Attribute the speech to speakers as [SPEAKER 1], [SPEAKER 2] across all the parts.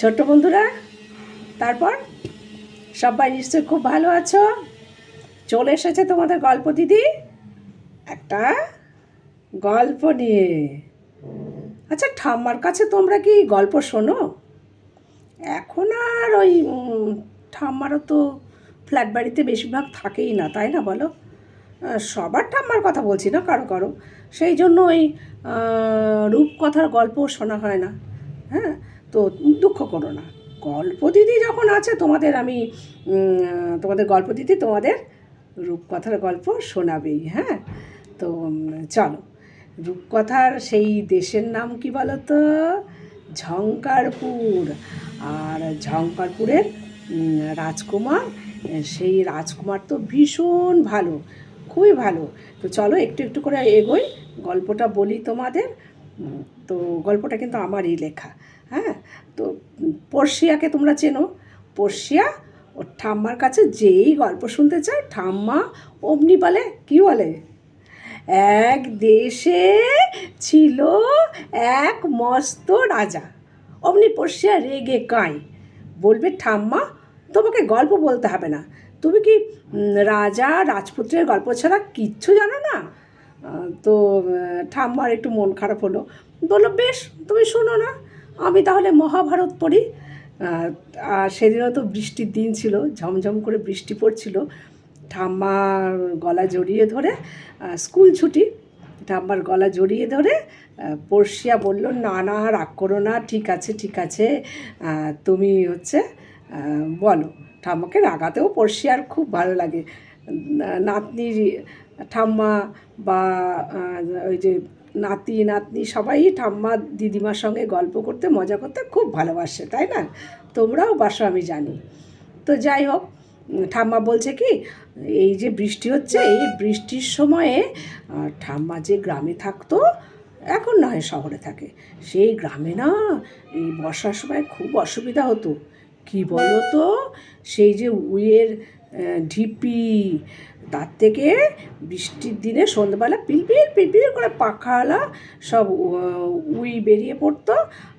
[SPEAKER 1] ছোট্ট বন্ধুরা, তারপর সবাই নিশ্চয়ই খুব ভালো আছো? চলে এসেছে তোমাদের গল্প দিদি। একটা গল্প নিয়ে। আচ্ছা ঠাম্মার কাছে তোমরা কি গল্প শোনো? এখন আর ওই ঠাম্মারও তো ফ্ল্যাট বাড়িতে বেশিরভাগ থাকেই না, তাই না বলো? সবার ঠাম্মার কথা বলছি না কারও কারও। সেই জন্য ওই রূপকথার গল্প শোনা হয় না। হ্যাঁ তো দুঃখ করো না। গল্প দিদি যখন আছে, তোমাদের আমি তোমাদের গল্প দিদি তোমাদের রূপকথার গল্প শোনাবেই হ্যাঁ? তো চলো। রূপকথার সেই দেশের নাম কি বলো তো ঝঙ্কারপুর। আর ঝঙ্কারপুরের রাজকুমার, সেই রাজকুমার তো ভীষণ ভালো, খুবই ভালো। তো চলো একটু একটু করে এগোই, গল্পটা বলি তোমাদের। তো গল্পটা কিন্তু আমারই লেখা। হ্যাঁ? তো পর্ষিয়াকে তোমরা চেনো। পর্ষিয়া ওর ঠাম্মার কাছে যেই গল্প শুনতে চায়, ঠাম্মা অমনি বলে, কি বলে? এক দেশে ছিল এক মস্ত রাজা। অমনি পর্ষিয়া রেগে কাঁই বলবে, ঠাম্মা, তোমাকে গল্প বলতে হবে না। তুমি কি রাজা, রাজপুত্রের গল্প ছাড়া কিচ্ছু জানো না? তো ঠাম্মার একটু মন খারাপ হলো। বলল, বেশ, তুমি শোনো না। আমি তাহলে মহাভারত পড়ি। আর সেদিনও তো বৃষ্টির দিন ছিল, ঝমঝম করে বৃষ্টি পড়ছিল। ঠাম্মার গলা জড়িয়ে ধরে স্কুল ছুটি, ঠাম্মার গলা জড়িয়ে ধরে পড়শিয়া বলল, না না, রাগ করো না, ঠিক আছে ঠিক আছে তুমি হচ্ছে বলো। ঠাম্মাকে রাগাতেও পড়শিয়ার খুব ভালো লাগে। নাতনির ঠাম্মা বা ওই যে নাতি নাতনি সবাই ঠাম্মা দিদিমার সঙ্গে গল্প করতে মজা করতে খুব ভালোবাসে তাই না? তোমরাও বাসো আমি জানি। তো যাই হোক ঠাম্মা বলছে কি এই যে বৃষ্টি হচ্ছে এই বৃষ্টির সময়ে ঠাম্মা যে গ্রামে থাকতো এখন না হয় শহরে থাকে। সেই গ্রামে না এই বর্ষার সময় খুব অসুবিধা হতো। কি বলো তো সেই যে উইয়ের আহ, ঢিপি তার থেকে বৃষ্টির দিনে সন্ধ্যাবেলা পিলপিল পিলপিল করে পাখাওয়ালা সব উই বেরিয়ে পড়তো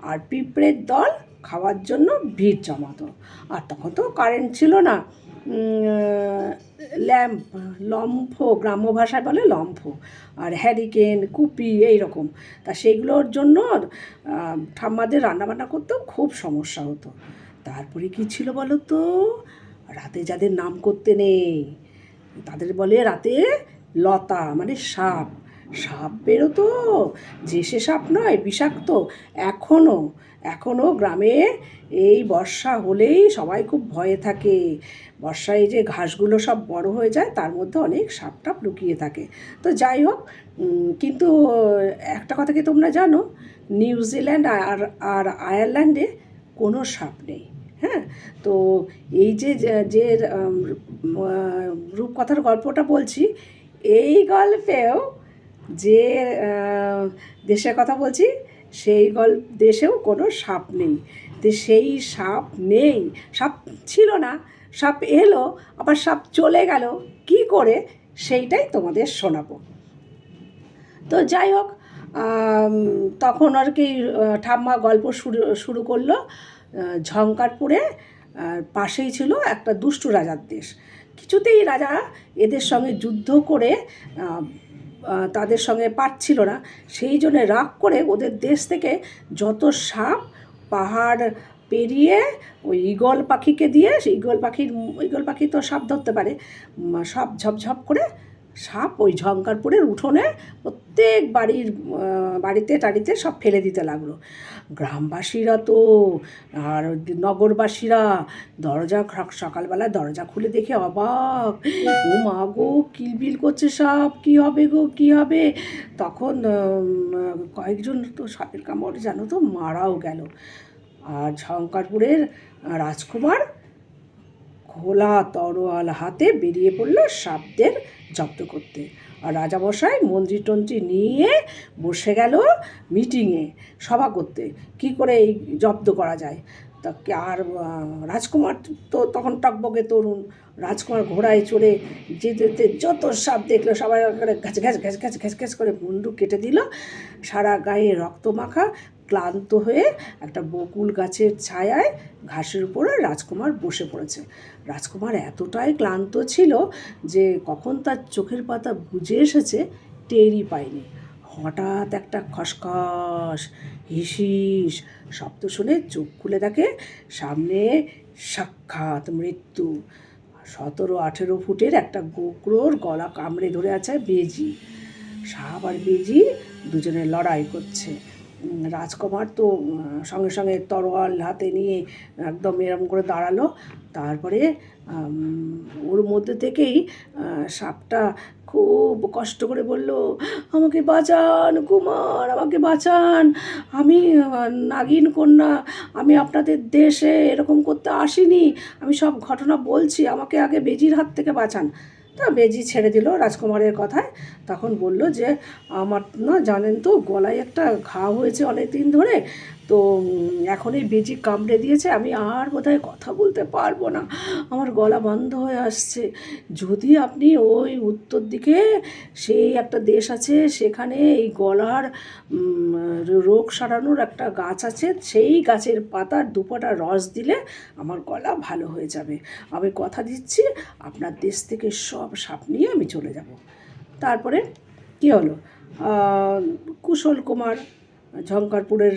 [SPEAKER 1] আর পিঁপড়ের দল খাওয়ার জন্য ভিড় জমাতো। আর তখন তো কারেন্ট ছিল না। ল্যাম্প, লম্ফ, গ্রাম্য ভাষায় বলে লম্ফ আর হ্যারিকেন, কুপি এই রকম তা সেইগুলোর জন্য ঠাম্মাদের রান্নাবান্না করতেও খুব সমস্যা হতো। তারপরে কি ছিল বলো তো? রাতে যাদের নাম করতে নেই। তাদের বলে রাতে লতা মানে সাপ। সাপ বেরোতো, যে সে সাপ নয়, বিষাক্ত। এখনও এখনও গ্রামে এই বর্ষা হলেই সবাই খুব ভয়ে থাকে। বর্ষায় যে ঘাসগুলো সব বড় হয়ে যায়, তার মধ্যে অনেক সাপ টাপ লুকিয়ে থাকে। তো যাই হোক কিন্তু একটা কথা কি তোমরা জানো? নিউজিল্যান্ড আর আর আয়ারল্যান্ডে কোনো সাপ নেই। হ্যাঁ? তো এই যে, যে- রূপকথার গল্পটা বলছি, এই গল্পেও যে দেশের কথা বলছি, সেই গল্প দেশেও কোনো সাপ নেই। তো সেই সাপ নেই। সাপ ছিল না। সাপ এলো, আবার সাপ চলে গেল। কি করে? সেইটাই তোমাদের শোনাবো। তো যাই হোক তখন আর কি ঠাম্মা গল্প শুরু শুরু করল। ঝঙ্কারপুরে পাশেই ছিল একটা দুষ্টু রাজার দেশ। কিছুতেই রাজা এদের সঙ্গে যুদ্ধ করে তাদের সঙ্গে পারছিল না। সেই জন্যে রাগ করে ওদের দেশ থেকে যত সাপ পাহাড় পেরিয়ে ওই ঈগল পাখিকে দিয়ে, সেই ঈগল পাখির, ঈগল পাখি তো সাপ ধরতে পারে সব ঝপঝপ করে সাপ ওই ঝঙ্কারপুরের উঠোনে প্রত্যেক বাড়ির বাড়িতে টাড়িতে সব ফেলে দিতে লাগল। গ্রামবাসীরা তো, আর নগরবাসীরা দরজা সকালবেলা দরজা খুলে দেখে অবাক। ও মা গো, কিলবিল করছে সাপ, কি হবে গো, কি হবে? তখন কয়েকজন তো সাপের কামড়, জানো তো, মারাও গেল। আর ঝঙ্কারপুরের রাজকুমার খোলা তরোয়াল হাতে বেরিয়ে পড়ল সাপদের জব্দ করতে। আর রাজামশাই মন্ত্রী টন্ত্রী নিয়ে বসে গেল মিটিংয়ে সভা করতে। কি করে এই জব্দ করা যায়? তা আর রাজকুমার তো তখন টকবকে তরুণ। রাজকুমার ঘোড়ায় চড়ে যেতে যেতে সাপ দেখল সবাই করে ঘ্যাচ ঘ্যাচ ঘ্যাচ ঘ্যাচ ঘ্যাচ ঘ্যাচ করে মুন্ডু কেটে দিল। সারা গায়ে রক্ত মাখা ক্লান্ত হয়ে একটা বকুল গাছের ছায়ায় ঘাসের উপরে রাজকুমার বসে পড়েছে। রাজকুমার এতটাই ক্লান্ত ছিল যে কখন তার চোখের পাতা বুঝে এসেছে টেরই পায়নি। হঠাৎ একটা খসখস, হিসিস, শব্দ শুনে চোখ খুলে দেখে সামনে সাক্ষাৎ মৃত্যু। সতেরো আঠেরো ফুটের একটা গোকরোর গলা কামড়ে ধরে আছে বেজি। সাপ আর বেজি দুজনে লড়াই করছে। রাজকুমার তো সঙ্গে সঙ্গে তরোয়াল হাতে নিয়ে একদম এরম করে দাঁড়াল। তারপরে ওর মধ্যে থেকেই সাপটা খুব কষ্ট করে বলল, আমাকে বাঁচান কুমার, আমাকে বাঁচান। আমি নাগিন কন্যা, আমি আপনাদের দেশে এরকম করতে আসিনি। আমি সব ঘটনা বলছি, আমাকে আগে বেজির হাত থেকে বাঁচান। তা বেজি ছেড়ে দিল রাজকুমারের কথায়। তখন বলল যে, আমার না জানেন তো, গলায় একটা ঘা হয়েছে অনেক দিন ধরে। তো এখন এই বেজি কামড়ে দিয়েছে, আমি আর বোধহয় কথা বলতে পারব না। আমার গলা বন্ধ হয়ে আসছে। যদি আপনি ওই উত্তর দিকে, সেই একটা দেশ আছে, সেখানে এই গলার রোগ সারানোর একটা গাছ আছে, সেই গাছের পাতার দুপাটা রস দিলে আমার গলা ভালো হয়ে যাবে। আমি কথা দিচ্ছি, আপনার দেশ থেকে সব সাপ নিয়ে আমি চলে যাব। তারপরে কী হলো? কুশল কুমার ঝঙ্কারপুরের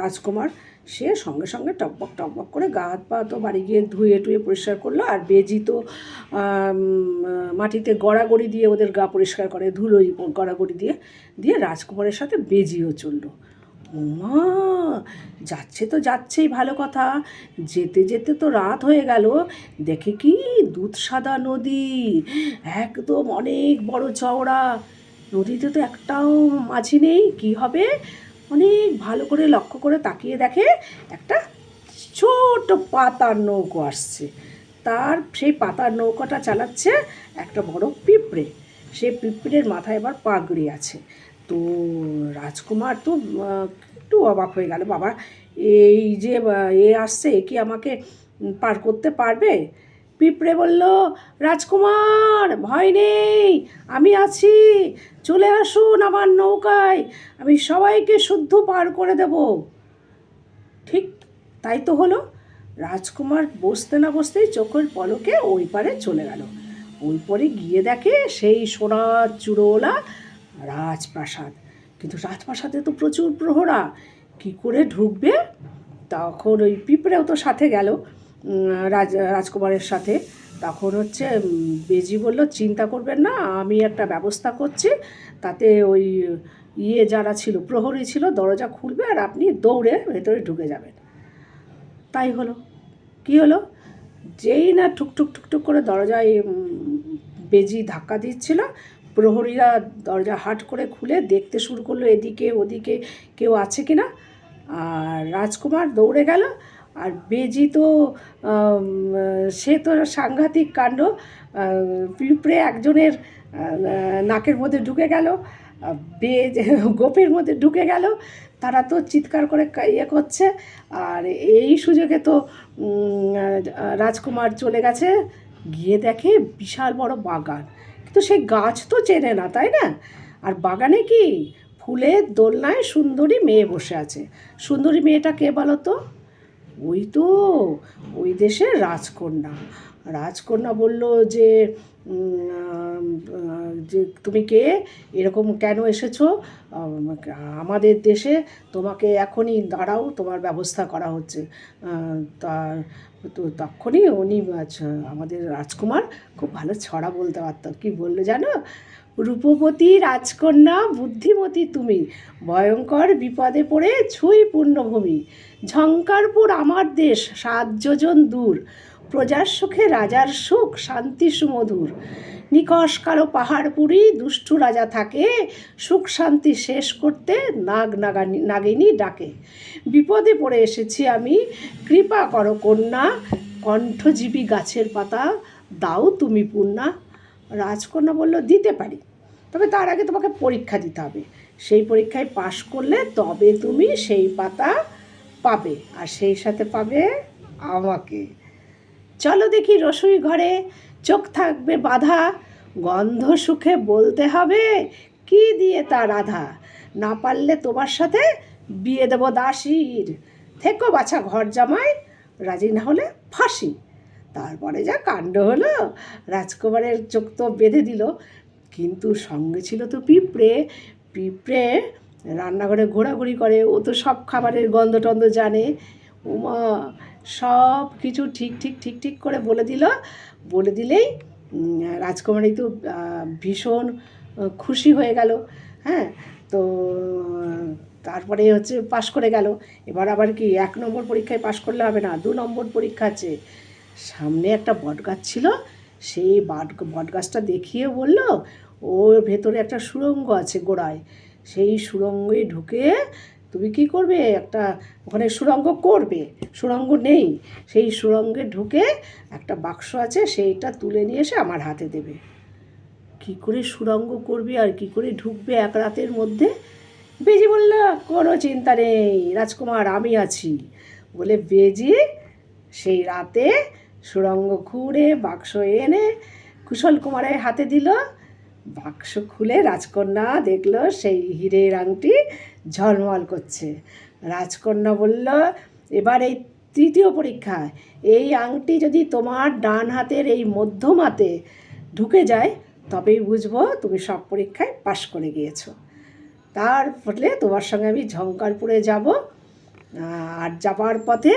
[SPEAKER 1] রাজকুমার, সে সঙ্গে সঙ্গে টকবক টকবক করে গা হাত পা তো বাড়ি গিয়ে ধুয়ে টুয়ে পরিষ্কার করল আর বেজি তো মাটিতে গড়াগড়ি দিয়ে ওদের গা পরিষ্কার করে, ধুলোই গড়াগড়ি দিয়ে দিয়ে রাজকুমারের সাথে বেজিও চলল। মা যাচ্ছে তো যাচ্ছেই ভালো কথা। যেতে যেতে তো রাত হয়ে গেল। দেখে কি দুধ সাদা নদী, একদম অনেক বড় চওড়া। নদীতে তো একটাও মাঝি নেই, কি হবে? অনেক ভালো করে লক্ষ্য করে তাকিয়ে দেখে একটা ছোট পাতার নৌকো আসছে। তার সেই পাতার নৌকাটা চালাচ্ছে একটা বড় পিঁপড়ে। সে পিঁপড়ের মাথায় এবার পাগড়ি আছে। তো রাজকুমার তো একটু অবাক হয়ে গেল। বাবা, এই যে, এ আসছে, এ কি আমাকে পার করতে পারবে? পিঁপড়ে বলল, রাজকুমার, ভয় নেই, আমি আছি। চলে আসুন আমার নৌকায়, আমি সবাইকে শুদ্ধ পার করে দেব। ঠিক তাই তো হলো। রাজকুমার বসতে না বসতেই চোখের পলকে ওই পারে চলে গেল। ওই পরে গিয়ে দেখে সেই সোনার চূড়োলা রাজপ্রাসাদ। কিন্তু রাজপ্রাসাদে তো প্রচুর প্রহরা। কি করে ঢুকবে? তখন ওই পিঁপড়েও তো সাথে গেল। রাজ, রাজকুমারের সাথে। তখন হচ্ছে বেজি বলল, চিন্তা করবেন না, আমি একটা ব্যবস্থা করছি। তাতে ওই ইয়ে যারা ছিল, প্রহরী ছিল, দরজা খুলবে আর আপনি দৌড়ে ভেতরে ঢুকে যাবেন। তাই হলো। কি হলো? যেই না ঠুকঠুক ঠুকঠুক করে দরজায় বেজি ধাক্কা দিচ্ছিল, প্রহরীরা দরজা হাট করে খুলে দেখতে শুরু করল, এদিকে, ওদিকে কেউ আছে কি না আর রাজকুমার দৌড়ে গেল আর বেজি তো সে তো সাংঘাতিক কাণ্ড পিঁপড়ে একজনের নাকের মধ্যে ঢুকে গেল বেজ, গোপের মধ্যে ঢুকে গেল, তারা তো চিৎকার করে ইয়ে করছে, আর এই সুযোগে তো রাজকুমার চলে গেছে, গিয়ে দেখে বিশাল বড় বাগান, কিন্তু সে গাছ তো চেনে না, তাই না? আর বাগানে কি? ফুলের দোলনায় সুন্দরী মেয়ে বসে আছে, সুন্দরী মেয়েটা কে বলো তো ওই তো ওই দেশের রাজকন্যা। রাজকন্যা বলল যে যে তুমি কে এরকম কেন এসেছ? আমাদের দেশে তোমাকে এখনই দাঁড়াও তোমার ব্যবস্থা করা হচ্ছে। তা তো তখনই উনি আচ্ছা, আমাদের রাজকুমার খুব ভালো ছড়া বলতে পারত। কি বলল জানো? রূপবতী রাজকন্যা বুদ্ধিমতী তুমি ভয়ঙ্কর বিপদে পড়ে ছুঁই পূর্ণভূমি। ঝঙ্কারপুর আমার দেশ সাত যোজন দূর। প্রজার সুখে রাজার সুখ, শান্তি সুমধুর। নিকশ কালো পাহাড়পুরি দুষ্টু রাজা থাকে, সুখ শান্তি শেষ করতে নাগ নাগানি, নাগিনী ডাকে। বিপদে পড়ে এসেছি আমি, কৃপা করো কন্যা, কণ্ঠজীবী গাছের পাতা, দাও তুমি পূর্ণা রাজকন্যা বলল, দিতে পারি, তবে তার আগে তোমাকে পরীক্ষা দিতে হবে। সেই পরীক্ষায় পাশ করলে তবে তুমি সেই পাতা পাবে, আর সেই সাথে পাবে আমাকে। চলো দেখি রসুই ঘরে চোখ থাকবে বাধা। গন্ধ সুখে বলতে হবে, কি দিয়ে তা রাধা? না পারলে তোমার সাথে বিয়ে দেবো দাসীর। থেকো বাছা ঘর জামাই, রাজি না হলে ফাঁসি। তারপরে যা কাণ্ড হলো, রাজকুমারের চোখ তো বেঁধে দিল। কিন্তু সঙ্গে ছিল তো পিঁপড়ে। পিঁপড়ে রান্নাঘরে ঘোরাঘুরি করে, ও তো সব খাবারের গন্ধ টন্ধ জানে। উমা, সব কিছু ঠিক ঠিক ঠিক ঠিক করে বলে দিল। বলে দিলেই রাজকুমারী তো ভীষণ খুশি হয়ে গেল। হ্যাঁ তো, তারপরে হচ্ছে পাশ করে গেল। এবার আবার কি এক নম্বর পরীক্ষায় পাশ করলে হবে না? দু নম্বর পরীক্ষা আছে। সামনে একটা বটগাছ ছিল। সেই বট বটগাছটা দেখিয়ে বলল, ওর ভেতরে একটা সুড়ঙ্গ আছে গোড়ায়। সেই সুড়ঙ্গে ঢুকে তুমি কি করবে? একটা ওখানে সুড়ঙ্গ করবে। সুড়ঙ্গ নেই। সেই সুড়ঙ্গে ঢুকে একটা বাক্স আছে, সেইটা তুলে নিয়ে এসে আমার হাতে দেবে। কি করে সুড়ঙ্গ করবে আর কি করে ঢুকবে এক রাতের মধ্যে? বেজি বলল, কোনো চিন্তা নেই, রাজকুমার, আমি আছি। বলে বেজি সেই রাতে সুড়ঙ্গ খুঁড়ে বাক্স এনে কুশল কুমারের হাতে দিল। বাক্স খুলে রাজকন্যা দেখল সেই হীরের আংটি ঝলমল করছে। রাজকন্যা বলল, এবার এই তৃতীয় পরীক্ষা এই আংটি যদি তোমার ডান হাতের এই মধ্যমাতে ঢুকে যায়, তবেই বুঝব তুমি সব পরীক্ষায় পাশ করে গিয়েছো। তার ফলে তোমার সঙ্গে আমি ঝঙ্কারপুরে যাব আর যাবার পথে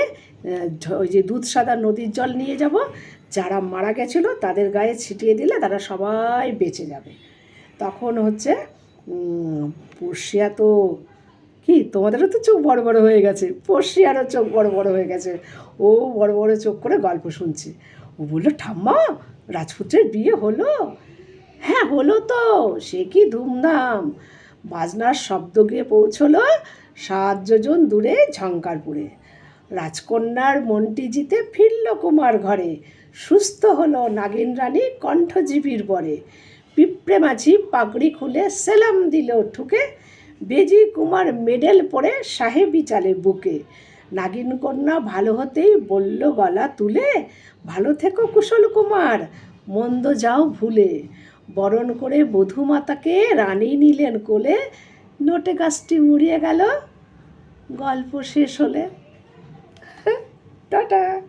[SPEAKER 1] ওই যে দুধসাদা নদীর জল নিয়ে যাব যারা মারা গেছিল তাদের গায়ে ছিটিয়ে দিলে তারা সবাই বেঁচে যাবে। তখন হচ্ছে পড়শিয়া তো, কি তোমাদেরও তো চোখ বড় বড় হয়ে গেছে পড়শিয়ারও চোখ বড় বড় হয়ে গেছে। ও বড় বড় চোখ করে গল্প শুনছে। ও বলল, ঠাম্মা, রাজপুত্রের বিয়ে হলো? হ্যাঁ হলো তো, সে কি ধুমধাম। বাজনার শব্দ গিয়ে পৌঁছলো সাত দূরে ঝঙ্কারপুরে। রাজকন্যার মন্টি জিতে ফিরল কুমার ঘরে। সুস্থ হলো নাগিন রানী কণ্ঠজীবীর বরে। পিঁপড়ে মাঝি পাগড়ি খুলে সেলাম দিল ঠুকে। বেজি কুমার মেডেল পরে সাহেবি চালে বুকে। নাগিন কন্যা ভালো হতেই বলল গলা তুলে, ভালো থেকো কুশল কুমার, মন্দ যাও ভুলে। বরণ করে বধূমাতাকে রানী নিলেন কোলে। নোটে গাছটি মুড়িয়ে গেল, গল্প শেষ হলে। টাটা।